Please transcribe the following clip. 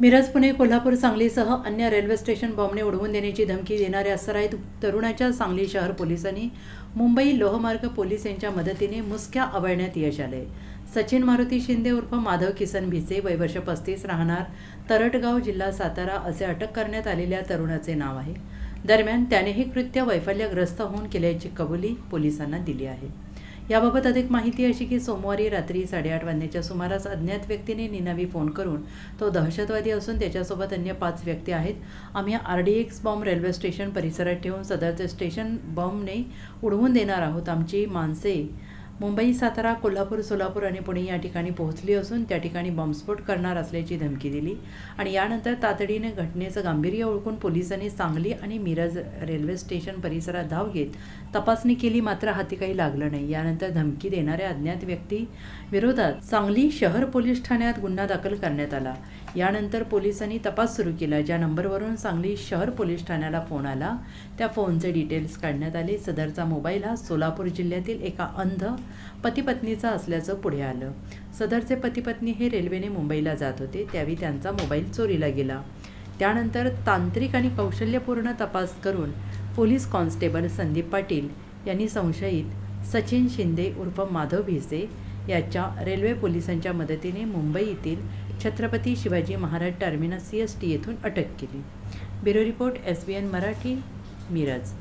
मिरज पुणे कोल्हापूर सांगलीसह अन्य railway station बॉम्बने उडवून देण्याची धमकी देणाऱ्या सराईत तरुणाच्या सांगली शहर पोलिसांनी मुंबई लोहमार्ग पोलीस यांच्या मदतीने मुसक्या आवळण्यात यश आले. सचिन मारुती शिंदे उर्फ माधव किसन भिसे वय वर्ष पस्तीस राहणार तरटगाव जिल्हा सातारा असे अटक करण्यात आलेल्या तरुणाचे नाव आहे. दरम्यान त्याने हे कृत्य वैफल्यग्रस्त होऊन केल्याची कबुली पोलिसांना दिली आहे. याबाबत अधिक माहिती अशी की सोमवारी रात्री साडेआठ वाजण्याच्या सुमारास अज्ञात व्यक्तीने निनावी फोन करून तो दहशतवादी असून त्याच्यासोबत अन्य पाच व्यक्ती आहेत. आम्ही R D X bomb railway station परिसरात ठेवून सदरचे स्टेशन बॉम्बने उडवून देणार आहोत. आमची माणसे मुंबई सातारा कोल्हापूर सोलापूर आणि पुणे या ठिकाणी पोहोचली असून त्या ठिकाणी बॉम्बस्फोट करणार असल्याची धमकी दिली. आणि यानंतर तातडीने घटनेचं गांभीर्य ओळखून पोलिसांनी सांगली आणि मिरज रेल्वे स्टेशन परिसरात धाव घेत तपासणी केली मात्र हाती काही लागलं नाही. यानंतर धमकी देणाऱ्या अज्ञात व्यक्ती विरोधात सांगली शहर पोलीस ठाण्यात गुन्हा दाखल करण्यात आला. यानंतर पोलिसांनी तपास सुरू केला ज्या नंबरवरून सांगली शहर पोलीस ठाण्याला फोन आला त्या फोनचे डिटेल्स काढण्यात आले. सदरचा मोबाईल हा सोलापूर जिल्ह्यातील एका अंध पतीपत्नीचा असल्याचं पुढे आलं. सदरचे पतीपत्नी हे रेल्वेने मुंबईला जात होते त्यावेळी त्यांचा मोबाईल चोरीला गेला. त्यानंतर तांत्रिक आणि कौशल्यपूर्ण तपास करून पोलीस कॉन्स्टेबल संदीप पाटील यांनी संशयित सचिन शिंदे उर्फ माधव भिसे याच्या रेल्वे पोलिसांच्या मदतीने मुंबई येथील Chhatrapati Shivaji Maharaj terminus C S T येथून अटक केली. Bureau report S B N Marathi Miraj.